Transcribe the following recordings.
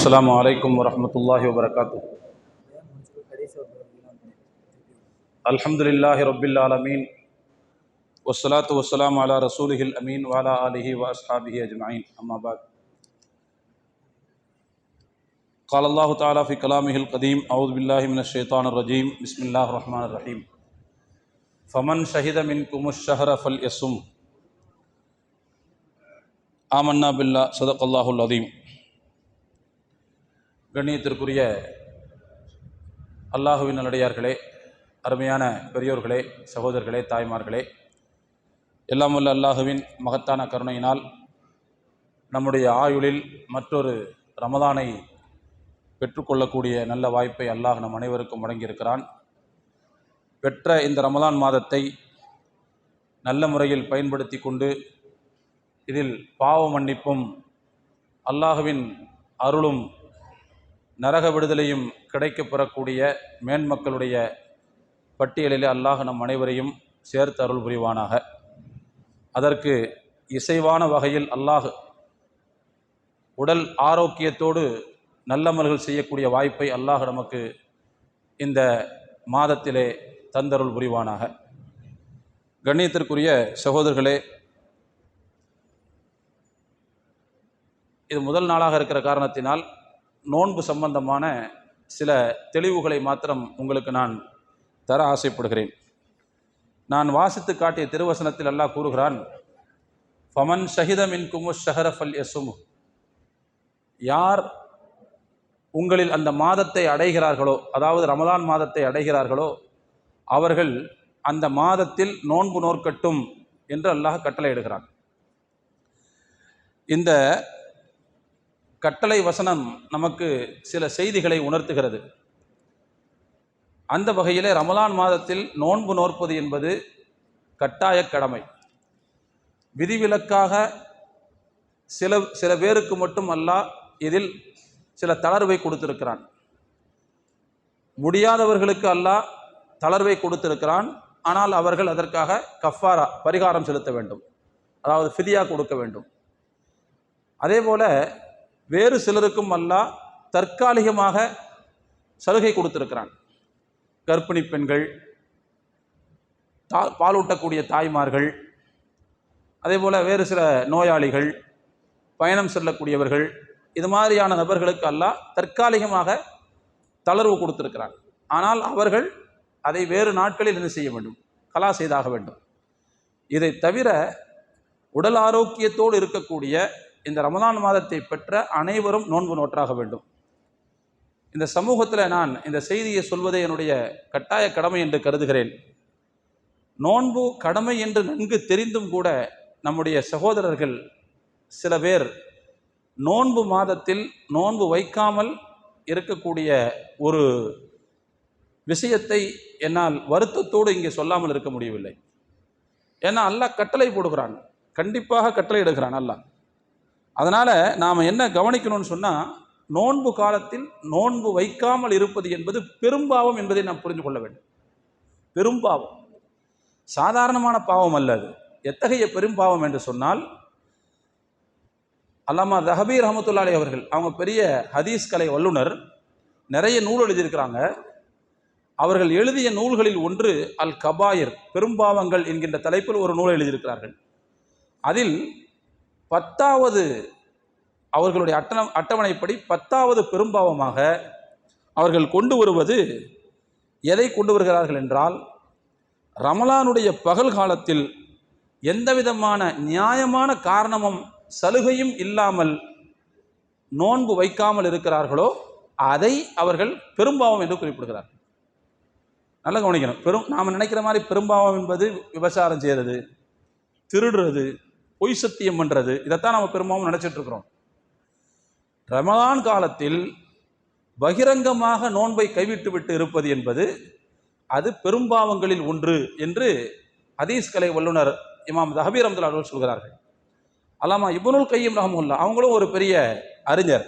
السلام علیکم ورحمۃ اللہ وبرکاتہ۔ الحمد للہ رب العالمین، والصلاة والسلام علی رسول الامین وعلى علیہ و اصحاب اجمعین، اما بعد۔ قال اللہ تعالیٰ فی کلام القدیم، اعوذ باللہ من الشیطان الرجیم، بسم اللہ الرحمن الرحیم۔ فمن شہد منکم الشہر فلیسم آمنا باللہ، صدق اللہ العظیم۔ கண்ணியத்திற்குரிய அல்லாஹுவின் நல்லடியார்களே அருமையான பெரியோர்களே சகோதரர்களே தாய்மார்களே எல்லாம் வல்ல அல்லாஹுவின் மகத்தான கருணையினால் நம்முடைய ஆயுளில் மற்றொரு ரமதானை பெற்றுக்கொள்ளக்கூடிய நல்ல வாய்ப்பை அல்லாஹ் நம் அனைவருக்கும் வழங்கியிருக்கிறான். பெற்ற இந்த ரமதான் மாதத்தை நல்ல முறையில் பயன்படுத்தி கொண்டு இதில் பாவ மன்னிப்பும் அல்லாஹுவின் அருளும் நரக விடுதலையும் கிடைக்கப்பெறக்கூடிய மேன்மக்களுடைய பட்டியலில் அல்லாஹ் நம் அனைவரையும் சேர்த்து அருள் புரிவானாக. அதற்கு இசைவான வகையில் அல்லாஹ் உடல் ஆரோக்கியத்தோடு நல்லமல்கள் செய்யக்கூடிய வாய்ப்பை அல்லாஹ் நமக்கு இந்த மாதத்திலே தந்தருள் புரிவானாக. கண்ணியத்திற்குரிய சகோதரர்களே இது முதல் நாளாக இருக்கிற காரணத்தினால் நோன்பு சம்பந்தமான சில தெளிவுகளை மாத்திரம் உங்களுக்கு நான் தர ஆசைப்படுகிறேன். நான் வாசித்து காட்டிய திருவசனத்தில் அல்லாஹ் கூறுகிறான் ஃபமன் ஷஹிதமின் குமு ஷஹரஃபல் எசுமு யார் உங்களில் அந்த மாதத்தை அடைகிறார்களோ அதாவது ரமதான் மாதத்தை அடைகிறார்களோ அவர்கள் அந்த மாதத்தில் நோன்பு நோற்கட்டும் என்று அல்லாஹ் கட்டளையிடுகிறான். இந்த கட்டளை வசனம் நமக்கு சில செய்திகளை உணர்த்துகிறது. அந்த வகையிலே ரமலான் மாதத்தில் நோன்பு நோற்பது என்பது கட்டாய கடமை. விதிவிலக்காக சில சில பேருக்கு மட்டும் அல்ல இதில் சில தளர்வை கொடுத்திருக்கிறான். முடியாதவர்களுக்கு அல்லாஹ் தளர்வை கொடுத்திருக்கிறான். ஆனால் அவர்கள் அதற்காக கஃபாரா பரிகாரம் செலுத்த வேண்டும். அதாவது ஃபிதியா கொடுக்க வேண்டும். அதே போல வேறு சிலருக்கும் அல்லாஹ் தற்காலிகமாக சலுகை கொடுத்திருக்கிறான். கர்ப்பிணி பெண்கள் தா பாலூட்டக்கூடிய தாய்மார்கள் அதே போல் வேறு சில நோயாளிகள் பயணம் செல்லக்கூடியவர்கள் இது மாதிரியான நபர்களுக்கு அல்லாஹ் தற்காலிகமாக தளர்வு கொடுத்திருக்கிறான். ஆனால் அவர்கள் அதை வேறு நாட்களில் என்ன செய்ய வேண்டும்? கலா செய்தாக வேண்டும். இதை தவிர உடல் ஆரோக்கியத்தோடு இருக்கக்கூடிய இந்த ரமதான் மாதத்தை பெற்ற அனைவரும் நோன்பு நோற்றாக வேண்டும். இந்த சமூகத்தில் நான் இந்த செய்தியை சொல்வதே என்னுடைய கட்டாய கடமை என்று கருதுகிறேன். நோன்பு கடமை என்று நன்கு தெரிந்தும் கூட நம்முடைய சகோதரர்கள் சில பேர் நோன்பு மாதத்தில் நோன்பு வைக்காமல் இருக்கக்கூடிய ஒரு விஷயத்தை என்னால் வருத்தத்தோடு இங்கே சொல்லாமல் இருக்க முடியவில்லை. ஏன்னா அல்லாஹ் கட்டளை போடுகிறான். கண்டிப்பாக கட்டளை எடுகிறான் அல்லாஹ். அதனால் நாம் என்ன கவனிக்கணும்னு சொன்னால் நோன்பு காலத்தில் நோன்பு வைக்காமல் இருப்பது என்பது பெரும்பாவம் என்பதை நாம் புரிந்து கொள்ள வேண்டும். பெரும்பாவம். சாதாரணமான பாவம் அல்ல அது. எத்தகைய பெரும்பாவம் என்று சொன்னால் அல்லாமா ரஹபீர் ரஹமத்துல்லாலே அவர்கள் அவங்க பெரிய ஹதீஸ் கலை வல்லுனர் நிறைய நூல் எழுதியிருக்கிறாங்க. அவர்கள் எழுதிய நூல்களில் ஒன்று அல் கபாயர் பெரும்பாவங்கள் என்கின்ற தலைப்பில் ஒரு நூலை எழுதியிருக்கிறார்கள். அதில் பத்தாவது அவர்களுடைய அட்டண அட்டவணைப்படி பத்தாவது பெரும்பாவமாக அவர்கள் கொண்டு வருவது எதை கொண்டு வருகிறார்கள் என்றால் ரமலானுடைய பகல் காலத்தில் எந்த விதமான நியாயமான காரணமும் சலுகையும் இல்லாமல் நோன்பு வைக்காமல் இருக்கிறார்களோ அதை அவர்கள் பெரும்பாவம் என்று குறிப்பிடுகிறார் நல்லா கவனிக்கணும். பெரும் நாம் நினைக்கிற மாதிரி பெரும்பாவம் என்பது விபச்சாரம் செய்கிறது திருடுறது பொய் சத்தியம் பண்ணுறது இதைத்தான் நம்ம பெரும்பாலும் நினச்சிட்டு இருக்கிறோம் ரமலான் காலத்தில் பகிரங்கமாக நோன்பை கைவிட்டு விட்டு இருப்பது என்பது அது பெரும்பாவங்களில் ஒன்று என்று ஹதீஸ் கலை வல்லுனர் இமாம் தஹபீர் அப்துல் அவர்கள் சொல்கிறார்கள். அல்லாமா இபுனுல் கையம் ரஹமுல்லா அவங்களும் ஒரு பெரிய அறிஞர்.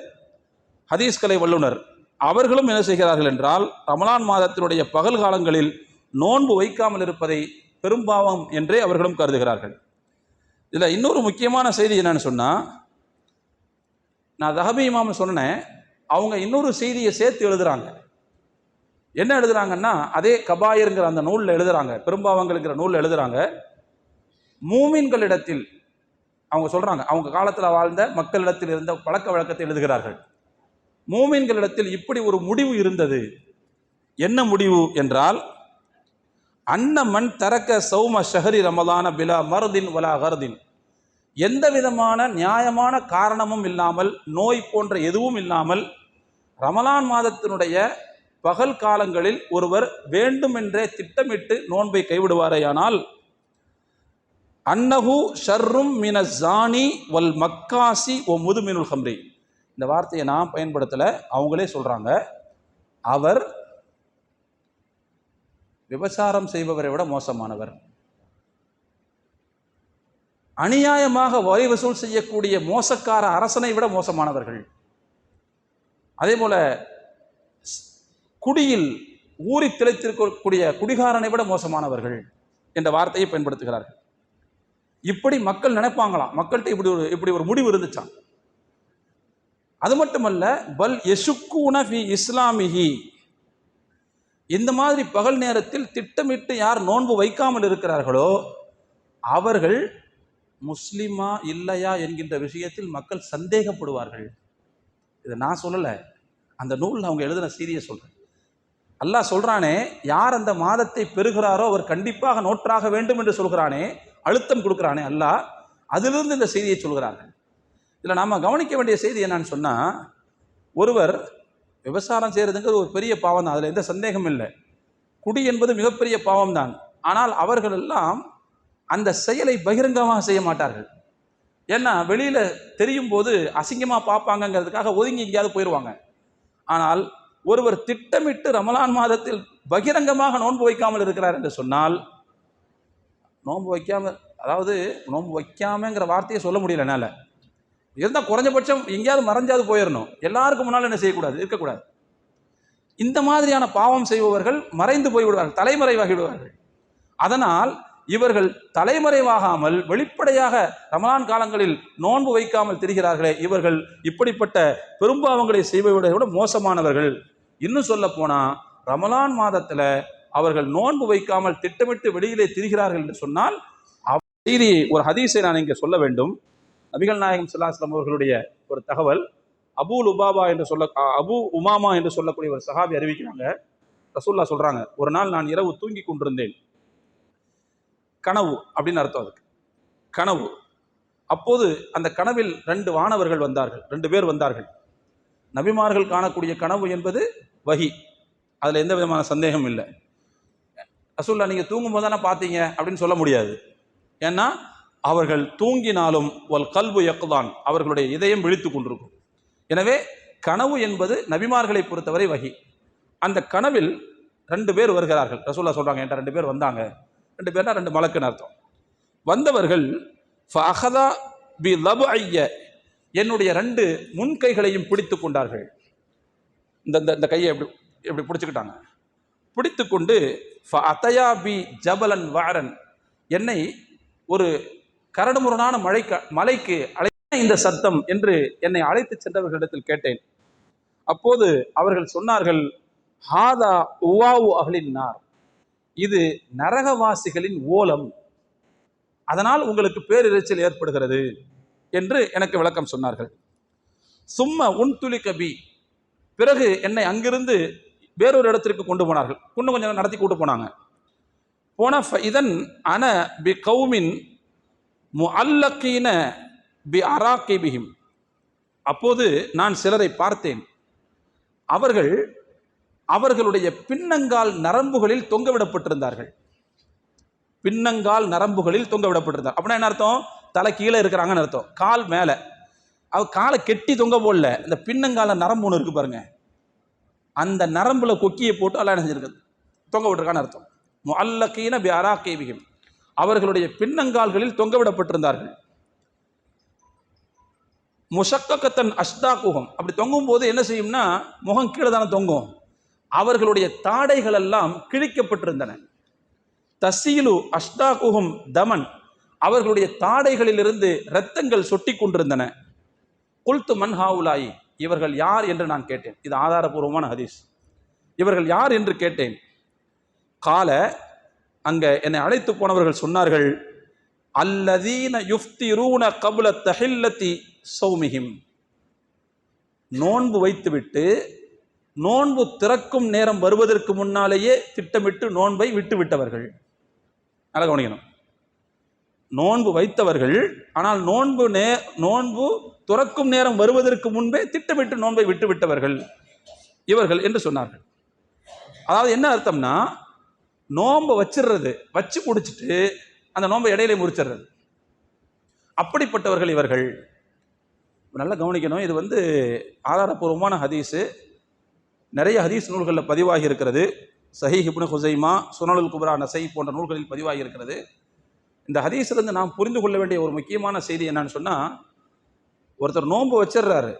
ஹதீஸ் கலை வல்லுனர் அவர்களும் என்ன செய்கிறார்கள் என்றால் ரமலான் மாதத்தினுடைய பகல் காலங்களில் நோன்பு வைக்காமல் இருப்பதை பெரும்பாவம் என்றே அவர்களும் கருதுகிறார்கள். இதில் இன்னொரு முக்கியமான செய்தி என்னன்னு சொன்னால் நான் தஹபி சொன்னேன் அவங்க இன்னொரு செய்தியை சேர்த்து எழுதுறாங்க. என்ன எழுதுறாங்கன்னா அதே கபாயருங்கிற அந்த நூலில் எழுதுறாங்க பெரும்பாவங்கள்ங்கிற நூலில் எழுதுறாங்க. மூமின்களிடத்தில் அவங்க சொல்கிறாங்க அவங்க காலத்தில் வாழ்ந்த மக்களிடத்தில் இருந்த பழக்க வழக்கத்தை எழுதுகிறார்கள். மூமின்களிடத்தில் இப்படி ஒரு முடிவு இருந்தது. என்ன முடிவு என்றால் அன்னமன் தரக்க சௌம ஷஹரி ரமதான பிலா மருதின் வலா கருதின். எந்த விதமான நியாயமான காரணமும் இல்லாமல் நோய் போன்ற எதுவும் இல்லாமல் ரமலான் மாதத்தினுடைய பகல் காலங்களில் ஒருவர் வேண்டுமென்றே திட்டமிட்டு நோன்பை கைவிடுவாரேயானால் அன்னஹு ஷர்ரும் மின ஜானி வல் மக்காசி ஒ முதுமினுல் ஹம்ரி. இந்த வார்த்தையை நான் பயன்படுத்தலை அவங்களே சொல்கிறாங்க அவர் விபச்சாரம் செய்பவரை விட மோசமானவர். அநியாயமாக வரி வசூல் செய்யக்கூடிய மோசக்கார அரசனை விட மோசமானவர்கள். அதே போல குடியில் ஊறி திளைத்திருக்கக்கூடிய குடிகாரனை விட மோசமானவர்கள் என்ற வார்த்தையை பயன்படுத்துகிறார்கள். இப்படி மக்கள் நினைப்பாங்களாம். மக்கள்கிட்ட இப்படி ஒரு இப்படி ஒரு முடிவு இருந்துச்சான் அது மட்டுமல்ல பல் எசுக்கூன ஃபி இஸ்லாமிஹி இந்த மாதிரி பகல் நேரத்தில் திட்டமிட்டு யார் நோன்பு வைக்காமல் இருக்கிறார்களோ அவர்கள் முஸ்லிமா இல்லையா என்கின்ற விஷயத்தில் மக்கள் சந்தேகப்படுவார்கள். இதை நான் சொல்லலை. அந்த நூலில் அவங்க எழுதின சீரியை சொல்கிறேன் அல்லாஹ் சொல்கிறானே யார் அந்த மாதத்தை பெறுகிறாரோ அவர் கண்டிப்பாக நோற்றாக வேண்டும் என்று சொல்கிறானே அழுத்தம் கொடுக்குறானே அல்லாஹ் அதிலிருந்து இந்த செய்தியை சொல்கிறார்கள். இதில் நாம் கவனிக்க வேண்டிய செய்தி என்னன்னு சொன்னால் ஒருவர் விபசாரம் செய்கிறதுங்கிறது ஒரு பெரிய பாவம் தான். அதில் எந்த சந்தேகமும் இல்லை. குடி என்பது மிகப்பெரிய பாவம் தான். ஆனால் அவர்கள் எல்லாம் அந்த செயலை பகிரங்கமாக செய்ய மாட்டார்கள். ஏன்னா வெளியில் தெரியும் போது அசிங்கமாக பார்ப்பாங்கங்கிறதுக்காக ஒதுங்கி எங்கேயாவது போயிடுவாங்க ஆனால் ஒருவர் திட்டமிட்டு ரமலான் மாதத்தில் பகிரங்கமாக நோன்பு வைக்காமல் இருக்கிறார் என்று சொன்னால் நோன்பு வைக்காமல் அதாவது நோன்பு வைக்காமங்கிற வார்த்தையை சொல்ல முடியல என்னால். இருந்தால் குறைஞ்சபட்சம் எங்கேயாவது மறைஞ்சாவது போயிடணும் எல்லாருக்கும் முன்னால் என்ன செய்யக்கூடாது? இருக்கக்கூடாது. இந்த மாதிரியான பாவம் செய்பவர்கள் மறைந்து போய்விடுவார்கள் தலைமறைவாகி விடுவார்கள் அதனால் இவர்கள் தலைமறைவாகாமல் வெளிப்படையாக ரமலான் காலங்களில் நோன்பு வைக்காமல் திரிகிறார்களே இவர்கள் இப்படிப்பட்ட பெரும்பாவங்களை செய்வதை விட மோசமானவர்கள். இன்னும் சொல்ல போனால் ரமலான் மாதத்தில் அவர்கள் நோன்பு வைக்காமல் திட்டமிட்டு வெளியிலே திரிகிறார்கள் என்று சொன்னால் அவ் செய்தி ஒரு ஹதீஸை நான் இங்கே சொல்ல வேண்டும். நபிகள் நாயகம் ஸல்லல்லாஹு அவர்களுடைய ஒரு தகவல். அபூ லுபாபா என்று சொல்ல அபு உமாமா என்று சொல்லக்கூடிய ஒரு சஹாபி அறிவிக்கிறாங்க. ரசூல்லா சொல்றாங்க ஒரு நாள் நான் இரவு தூங்கி கொண்டிருந்தேன். கனவு அப்படின்னு அர்த்தம் அதுக்கு. கனவு. அப்போது அந்த கனவில் ரெண்டு வானவர்கள் வந்தார்கள் ரெண்டு பேர் வந்தார்கள். நபிமார்கள் காணக்கூடிய கனவு என்பது வகி. அதில் எந்த விதமான சந்தேகமும் இல்லை. ரசூல்லா நீங்கள் தூங்கும்போது தானே பார்த்தீங்க? அப்படின்னு சொல்ல முடியாது. ஏன்னா அவர்கள் தூங்கினாலும் ஒல் கல்பு யக்குதான் அவர்களுடைய இதயம் விழித்து கொண்டிருக்கும். எனவே கனவு என்பது நபிமார்களை பொறுத்தவரை வகி. அந்த கனவில் ரெண்டு பேர் வருகிறார்கள். ரசூல்லா சொல்கிறாங்க என்கிட்ட ரெண்டு பேர் வந்தாங்க. ரெண்டு பேர்னா ரெண்டு மலக்குன்னு அர்த்தம். வந்தவர்கள் ஃபஹதா பி லபுஐய என்னுடைய ரெண்டு முன்கைகளையும் பிடித்து கொண்டார்கள். இந்த இந்த- கையை எப்படி எப்படி பிடிச்சிக்கிட்டாங்க? பிடித்து கொண்டு ஃபஅதயா பி ஜபலன் வாரன் என்னை ஒரு கரடுமுரடான மழைக்கு மலைக்கு அழைத்த இந்த சத்தம் என்று என்னை அழைத்து சென்றவர்களிடத்தில் கேட்டேன். அப்போது அவர்கள் சொன்னார்கள் ஹாதா உவாவு அகலின் நார். இது நரகவாசிகளின் ஓலம். அதனால் உங்களுக்கு பேரிரைச்சல் ஏற்படுகிறது என்று எனக்கு விளக்கம் சொன்னார்கள். சும்மா உன் துளி கபி பிறகு என்னை அங்கிருந்து வேறொரு இடத்திற்கு கொண்டு போனார்கள். இன்னும் கொஞ்சம் நடத்தி கூட்டு போனாங்க. போன இதன் அன பி கௌமின் முஅல்லக்கீன பி அராக்கிபிஹிம் அப்போது நான் சிலரை பார்த்தேன். அவர்கள் அவர்களுடைய பின்னங்கால் நரம்புகளில் தொங்கவிடப்பட்டிருந்தார்கள். பின்னங்கால் நரம்புகளில் தொங்கவிடப்பட்டிருந்தார். அப்படின்னா என்ன அர்த்தம்? தலை கீழே இருக்கிறாங்கன்னு அர்த்தம். கால் மேலே. அவ காலை கெட்டி தொங்க போடல. இந்த பின்னங்கால நரம்பு ஒன்று இருக்கு பாருங்க. அந்த நரம்புல கொக்கியை போட்டு அல்ல என்ன செஞ்சிருக்கு தொங்க விட்டுருக்கான்னு அர்த்தம். முஅல்லக்கீன பி அராக்கேபிஹிம் அவர்களுடைய பின்னங்கால்களில் தொங்கவிடப்பட்டிருந்தார்கள். முஷக்கத்தன் அஷ்டாகுகம் அப்படி தொங்கும் போது என்ன செய்யும்னா முகம் கீழே தானே தொங்கும். அவர்களுடைய தாடைகள் எல்லாம் கிழிக்கப்பட்டிருந்தன. தசீலு அஷ்டாகுகம் தமன். அவர்களுடைய தாடைகளிலிருந்து இரத்தங்கள் சொட்டி கொண்டிருந்தன. குல்து மன் ஹாவுலாயி இவர்கள் யார் என்று நான் கேட்டேன். இது ஆதாரபூர்வமான ஹதீஸ். இவர்கள் யார் என்று கேட்டேன். கால அங்கே என்னை அழைத்து போனவர்கள் சொன்னார்கள் அல்லதீன யுஃப்திரூன கபுல தஹில்லத்தி சௌமிஹிம். நோன்பு வைத்துவிட்டு நோன்பு திறக்கும் நேரம் வருவதற்கு முன்னாலேயே திட்டமிட்டு நோன்பை விட்டு விட்டவர்கள் நல்லா கவனிக்கணும். நோன்பு வைத்தவர்கள் ஆனால் நோன்பு நே நோன்பு துறக்கும் நேரம் வருவதற்கு முன்பே திட்டமிட்டு நோன்பை விட்டு விட்டவர்கள் இவர்கள் என்று சொன்னார்கள். அதாவது என்ன அர்த்தம்னா நோன்பை வச்சிடுறது வச்சு முடிச்சிட்டு அந்த நோன்பை இடையிலே முறிச்சிடுறது அப்படிப்பட்டவர்கள் இவர்கள். நல்லா கவனிக்கணும் இது வந்து ஆதாரபூர்வமான ஹதீஸு. நிறைய ஹதீஸ் நூல்களில் பதிவாகி இருக்கிறது. சஹி இப்னு ஹுசைமா சுனலுல் குப்ரா நசை போன்ற நூல்களில் பதிவாகி இருக்கிறது. இந்த ஹதீஸ்லேருந்து நாம் புரிந்து கொள்ள வேண்டிய ஒரு முக்கியமான செய்தி என்னன்னு சொன்னால் ஒருத்தர் நோன்பு வச்சிடுறாரு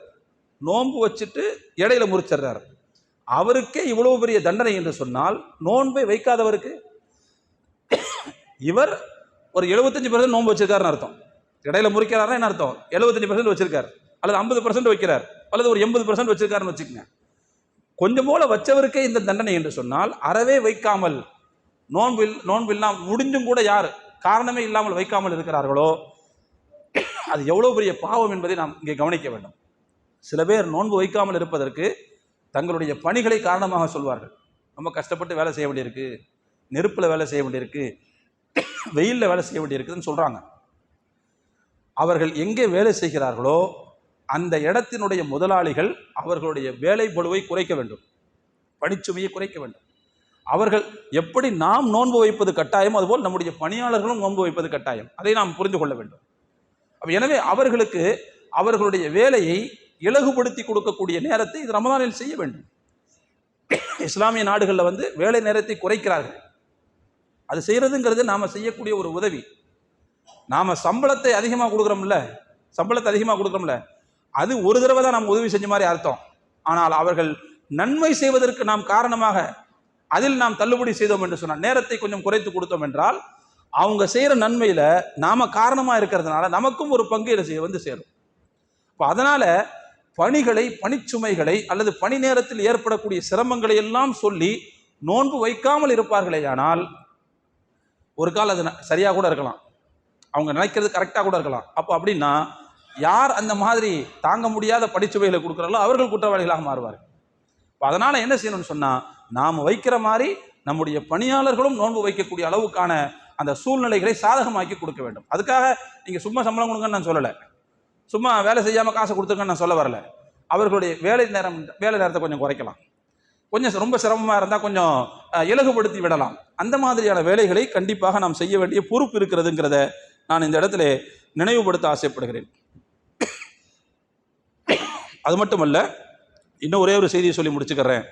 நோன்பு வச்சுட்டு இடையில முறிச்சிடுறாரு அவருக்கே இவ்வளவு பெரிய தண்டனை என்று சொன்னால் நோன்பை வைக்காதவருக்கு இவர் ஒரு எழுபத்தஞ்சு பர்சன்ட் நோன்பு வச்சிருக்காருன்னு அர்த்தம். இடையில முறிக்கிறாருன்னா என்ன அர்த்தம்? எழுபத்தஞ்சு பர்சன்ட் வச்சிருக்காரு. அல்லது ஐம்பது பர்சன்ட் வைக்கிறார். அல்லது ஒரு எண்பது பர்சன்ட் வச்சிருக்காருன்னு வச்சுக்கோங்க. கொஞ்சம் போல வச்சவருக்கே இந்த தண்டனை என்று சொன்னால் அறவே வைக்காமல் நோன்பில் நோன்பில்லாம் முடிஞ்சும் கூட யார் காரணமே இல்லாமல் வைக்காமல் இருக்கிறார்களோ? அது எவ்வளோ பெரிய பாவம் என்பதை நாம் இங்கே கவனிக்க வேண்டும். சில பேர் நோன்பு வைக்காமல் இருப்பதற்கு தங்களுடைய பணிகளை காரணமாக சொல்வார்கள். ரொம்ப கஷ்டப்பட்டு வேலை செய்ய வேண்டியிருக்கு. நெருப்பில் வேலை செய்ய வேண்டியிருக்கு. வெயிலில் வேலை செய்ய வேண்டியிருக்குதுன்னு சொல்கிறாங்க அவர்கள் எங்கே வேலை செய்கிறார்களோ அந்த இடத்தினுடைய முதலாளிகள் அவர்களுடைய வேலை பளுவை குறைக்க வேண்டும். பணிச்சுமையை குறைக்க வேண்டும். அவர்கள் எப்படி நாம் நோன்பு வைப்பது கட்டாயம் அதுபோல் நம்முடைய பணியாளர்களும் நோன்பு வைப்பது கட்டாயம். அதை நாம் புரிந்து கொள்ள வேண்டும். எனவே அவர்களுக்கு அவர்களுடைய வேலையை இலகுபடுத்தி கொடுக்கக்கூடிய நேரத்தை இது ரமதானில் செய்ய வேண்டும். இஸ்லாமிய நாடுகளில் வந்து வேலை நேரத்தை குறைக்கிறார்கள். அது செய்கிறதுங்கிறது நாம் செய்யக்கூடிய ஒரு உதவி. நாம் சம்பளத்தை அதிகமாக கொடுக்குறோம்ல சம்பளத்தை அதிகமாக கொடுக்குறோம்ல அது ஒரு தடவை தான் நாம் உதவி செஞ்ச மாதிரி அர்த்தம். ஆனால் அவர்கள் நன்மை செய்வதற்கு நாம் காரணமாக அதில் நாம் தள்ளுபடி செய்தோம் என்று சொன்னால் நேரத்தை கொஞ்சம் குறைத்து கொடுத்தோம் என்றால் அவங்க செய்கிற நன்மையில் நாம் காரணமாக இருக்கிறதுனால நமக்கும் ஒரு பங்கு இதில் வந்து சேரும். இப்போ அதனால் பணிகளை பணிச்சுமைகளை அல்லது பணி நேரத்தில் ஏற்படக்கூடிய சிரமங்களை எல்லாம் சொல்லி நோன்பு வைக்காமல் இருப்பார்களே ஆனால் ஒரு கால் அது சரியாக கூட இருக்கலாம். அவங்க நினைக்கிறது கரெக்டாக கூட இருக்கலாம். அப்போ அப்படின்னா யார் அந்த மாதிரி தாங்க முடியாத படிச்சுவைகளை கொடுக்குறாங்களோ அவர்கள் குற்றவாளிகளாக மாறுவார்கள். இப்போ அதனால் என்ன செய்யணும்னு சொன்னால் நாம் வைக்கிற மாதிரி நம்முடைய பணியாளர்களும் நோன்பு வைக்கக்கூடிய அளவுக்கான அந்த சூழ்நிலைகளை சாதகமாக்கி கொடுக்க வேண்டும். அதுக்காக நீங்கள் சும்மா சம்பளம் கொடுங்கன்னு நான் சொல்லலை. சும்மா வேலை செய்யாமல் காசை கொடுத்துருங்கன்னு நான் சொல்ல வரல. அவர்களுடைய வேலை நேரம் வேலை நேரத்தை கொஞ்சம் குறைக்கலாம். கொஞ்சம் ரொம்ப சிரமமாக இருந்தால் கொஞ்சம் இலகுபடுத்தி விடலாம். அந்த மாதிரியான வேலைகளை கண்டிப்பாக நாம் செய்ய வேண்டிய பொறுப்பு இருக்கிறதுங்கிறத நான் இந்த இடத்துல நினைவுபடுத்த ஆசைப்படுகிறேன். அது மட்டுமல்ல இன்னும் ஒரே ஒரு செய்தியை சொல்லி முடிச்சுக்கிறேன்.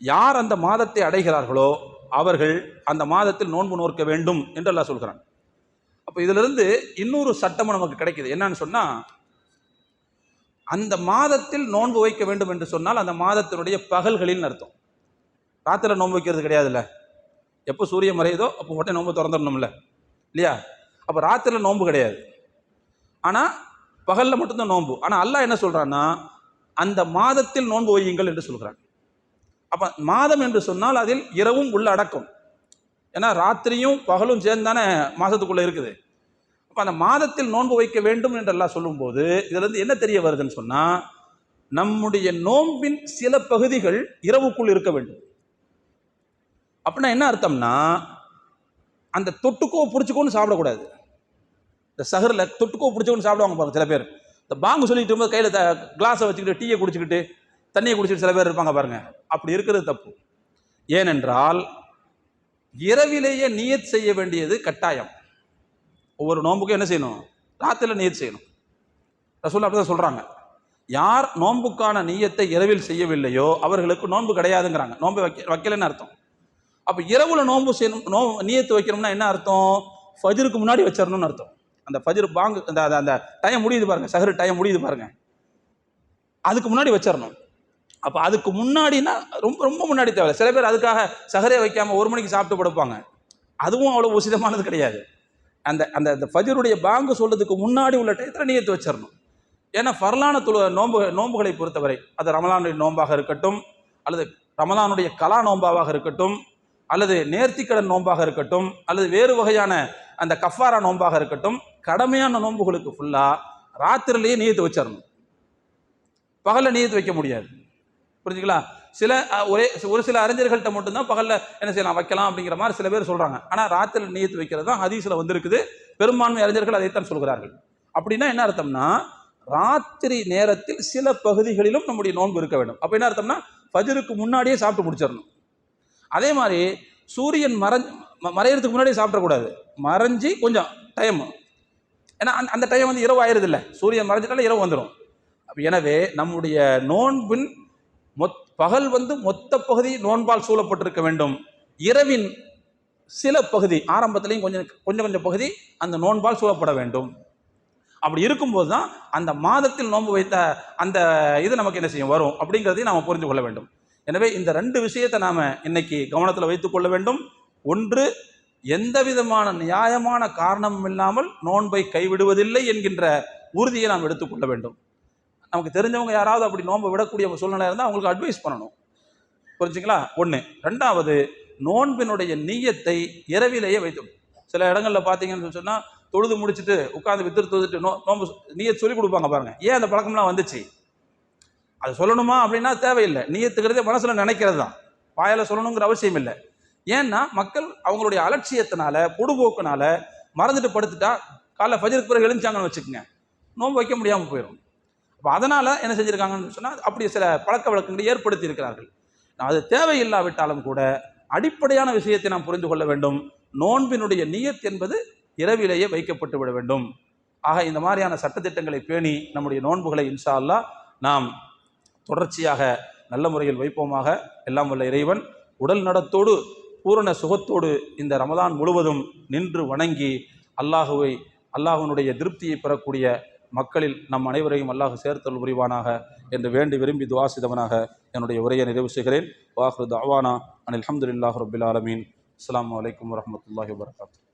யார் அந்த மாதத்தை அடைகிறார்களோ அவர்கள் அந்த மாதத்தில் நோன்பு நோற்க வேண்டும் என்று அல்லாஹ் சொல்கிறான். அப்போ இதிலிருந்து இன்னொரு சட்டமும் நமக்கு கிடைக்குது. என்னன்னு சொன்னா அந்த மாதத்தில் நோன்பு வைக்க வேண்டும் என்று சொன்னால் அந்த மாதத்தினுடைய பகல்களில் அர்த்தம். ராத்திரில நோன்பு வைக்கிறது கிடையாதுல்ல? எப்போ சூரியன் மறையுதோ அப்போ உடனே நோன்பு திறந்துடணும்ல? இல்லையா? அப்போ ராத்திரில நோன்பு கிடையாது. ஆனால் பகலில் மட்டும்தான் நோன்பு. ஆனால் அல்லாஹ் என்ன சொல்றான்னா அந்த மாதத்தில் நோன்பு வையுங்கள் என்று சொல்கிறான் அப்போ மாதம் என்று சொன்னால் அதில் இரவும் உள்ள அடக்கம். ஏன்னா ராத்திரியும் பகலும் சேர்ந்து தானே மாதத்துக்குள்ளே இருக்குது. அப்போ அந்த மாதத்தில் நோன்பு வைக்க வேண்டும் என்றெல்லாம் சொல்லும்போது இதிலிருந்து என்ன தெரிய வருதுன்னு சொன்னால் நம்முடைய நோன்பின் சில பகுதிகள் இரவுக்குள் இருக்க வேண்டும். அப்படின்னா என்ன அர்த்தம்னா அந்த தொட்டுக்கோ பிடிச்சிக்கோன்னு சாப்பிடக்கூடாது. இந்த சகரில் தொட்டுக்கோ பிடிச்சோன்னு சாப்பிடுவாங்க பாருங்க சில பேர். இந்த பாங்கு சொல்லிட்டு இருக்கும்போது கையில் த கிளாஸை வச்சுக்கிட்டு டீயை குடிச்சிக்கிட்டு தண்ணியை குடிச்சிட்டு சில பேர் இருப்பாங்க பாருங்க. அப்படி இருக்கிறது தப்பு. ஏனென்றால் இரவிலேயே நியத் செய்ய வேண்டியது கட்டாயம். ஒவ்வொரு நோன்புக்கும் என்ன செய்யணும்? ராத்திரில நியத் செய்யணும். ரசூல் அப்படி தான் சொல்கிறாங்க யார் நோன்புக்கான நீயத்தை இரவில் செய்யவில்லையோ அவர்களுக்கு நோன்பு கிடையாதுங்கிறாங்க. நோன்பு வைக்க வைக்கலைன்னு அர்த்தம். அப்போ இரவுல நோன்பு செய்யணும் நோ நீயத்து வைக்கணும்னா என்ன அர்த்தம்? ஃபஜிருக்கு முன்னாடி வச்சிடணும்னு அர்த்தம். அந்த ஃபஜிர் பாங்கு அந்த அந்த- அந்த டைம் முடியுது பாருங்க. சஹரு டைம் முடியுது பாருங்க. அதுக்கு முன்னாடி வச்சிடணும் அப்போ அதுக்கு முன்னாடினா ரொம்ப ரொம்ப முன்னாடி தேவை சில பேர் அதுக்காக சஹரே வைக்காம ஒரு மணிக்கு சாப்பிட்டு படுப்பாங்க. அதுவும் அவ்வளோ உசிதமானது கிடையாது. அந்த அந்த அந்த ஃபஜருடைய பாங்கு சொல்றதுக்கு முன்னாடி உள்ள டயத்தில் நியத்து வச்சிடணும் ஏன்னா ஃபர்லான துளு நோன்பு நோன்புகளை பொறுத்தவரை அது ரமலானுடைய நோன்பாக இருக்கட்டும் அல்லது ரமலானுடைய கலா நோன்பாக இருக்கட்டும் அல்லது நேர்த்திக்கடன் நோன்பாக இருக்கட்டும் அல்லது வேறு வகையான அந்த கஃபாரா நோன்பாக இருக்கட்டும் கடமையான நோன்புகளுக்கு ஃபுல்லாக ராத்திரிலேயே நீயத்து வச்சிடணும் பகலில் நீயத்து வைக்க முடியாது. புரிஞ்சுங்களா? சில ஒரே ஒரு சில அறிஞர்கள்ட்ட மட்டும்தான் பகலில் என்ன செய்யலாம் வைக்கலாம் அப்படிங்கிற மாதிரி சில பேர் சொல்கிறாங்க ஆனால் ராத்திரியில் நீயத்து வைக்கிறது தான் ஹதீஸில் வந்திருக்குது. பெரும்பான்மை அறிஞர்கள் அதைத்தான் சொல்கிறார்கள். அப்படின்னா என்ன அர்த்தம்னா ராத்திரி நேரத்தில் சில பகுதிகளிலும் நம்முடைய நோன்பு இருக்க வேண்டும். அப்போ என்ன அர்த்தம்னா ஃபஜருக்கு முன்னாடியே சாப்பிட்டு முடிச்சிடணும். அதே மாதிரி சூரியன் மறைஞ்சு மறையிறதுக்கு மறையறதுக்கு முன்னாடியே சாப்பிடக்கூடாது. மறைஞ்சி கொஞ்சம் டைம் ஏன்னா அந்த- அந்த டைம் வந்து இரவு ஆயிருது இல்லை. சூரியன் மறைஞ்சிட்டாலே இரவு வந்துடும் எனவே நம்முடைய நோன்பின் மொத் பகல் வந்து மொத்த பகுதி நோன்பால் சூழப்பட்டிருக்க வேண்டும். இரவின் சில பகுதி ஆரம்பத்திலையும் கொஞ்சம் கொஞ்சம் கொஞ்சம் பகுதி அந்த நோன்பால் சூழப்பட வேண்டும். அப்படி இருக்கும்போது தான் அந்த மாதத்தில் நோன்பு வைத்த அந்த இது நமக்கு என்ன செய்யும் வரும். அப்படிங்கிறதையும் நாம் புரிந்து கொள்ள வேண்டும். எனவே இந்த ரெண்டு விஷயத்தை நாம் இன்னைக்கு கவனத்தில் வைத்துக் கொள்ள வேண்டும். ஒன்று எந்த விதமான நியாயமான காரணமும் இல்லாமல் நோன்பை கைவிடுவதில்லை என்கின்ற உறுதியை நாம் எடுத்துக்கொள்ள வேண்டும். நமக்கு தெரிஞ்சவங்க யாராவது அப்படி நோன்பை விடக்கூடிய சூழ்நிலை இருந்தால் அவங்களுக்கு அட்வைஸ் பண்ணணும். புரிஞ்சுங்களா? ஒன்று ரெண்டாவது நோன்பினுடைய நீயத்தை இரவிலேயே வைத்து சில இடங்களில் பார்த்தீங்கன்னு சொன்னால் தொழுது முடிச்சுட்டு உட்காந்து வித்திரு தொழுதுட்டு நோ நோன்பு நீயத் சொல்லி கொடுப்பாங்க பாருங்கள் ஏன் அந்த பழக்கம்லாம் வந்துச்சு? அது சொல்லணுமா அப்படின்னா தேவையில்லை. நீயத்துக்கிறதே மனசில் நினைக்கிறது தான் வாயில் சொல்லணுங்கிற அவசியம் இல்லை. ஏன்னா மக்கள் அவங்களுடைய அலட்சியத்தினால பொடுபோக்குனால மறந்துட்டு படுத்துட்டா காலைல ஃபஜருக்கு பிறகு எழுந்தாங்கன்னு வச்சுக்கோங்க. நோன்பு வைக்க முடியாமல் போயிடும் அப்போ அதனால் என்ன செஞ்சுருக்காங்கன்னு சொன்னால் அப்படி சில பழக்க வழக்கங்களை ஏற்படுத்தி இருக்கிறார்கள். அது தேவையில்லாவிட்டாலும் கூட அடிப்படையான விஷயத்தை நாம் புரிந்து கொள்ள வேண்டும். நோன்பினுடைய நீயத் என்பது இரவிலேயே வைக்கப்பட்டு விட வேண்டும். ஆக இந்த மாதிரியான சட்டத்திட்டங்களை பேணி நம்முடைய நோன்புகளை இன்ஷா அல்லாஹ் நாம் தொடர்ச்சியாக நல்ல முறையில் வைப்போமாக. எல்லாம் வல்ல இறைவன் உடல் நடத்தோடு பூரண சுகத்தோடு இந்த ரமதான் முழுவதும் நின்று வணங்கி அல்லாஹுவை அல்லாஹுனுடைய திருப்தியை பெறக்கூடிய மக்களில் நம் அனைவரையும் அல்லாஹ் சேர்த்தல் புரிவானாக என்று வேண்டி விரும்பி துவாசிதவனாக என்னுடைய உரையை நிறைவு செய்கிறேன். வாஹ்ரு தவானா அனில் அல்ஹம்துலில்லாஹ் ரபில் ஆலமீன். அஸ்லாம் வலைக்கம் வரஹ்மத்துல்லாஹி வரகாத்து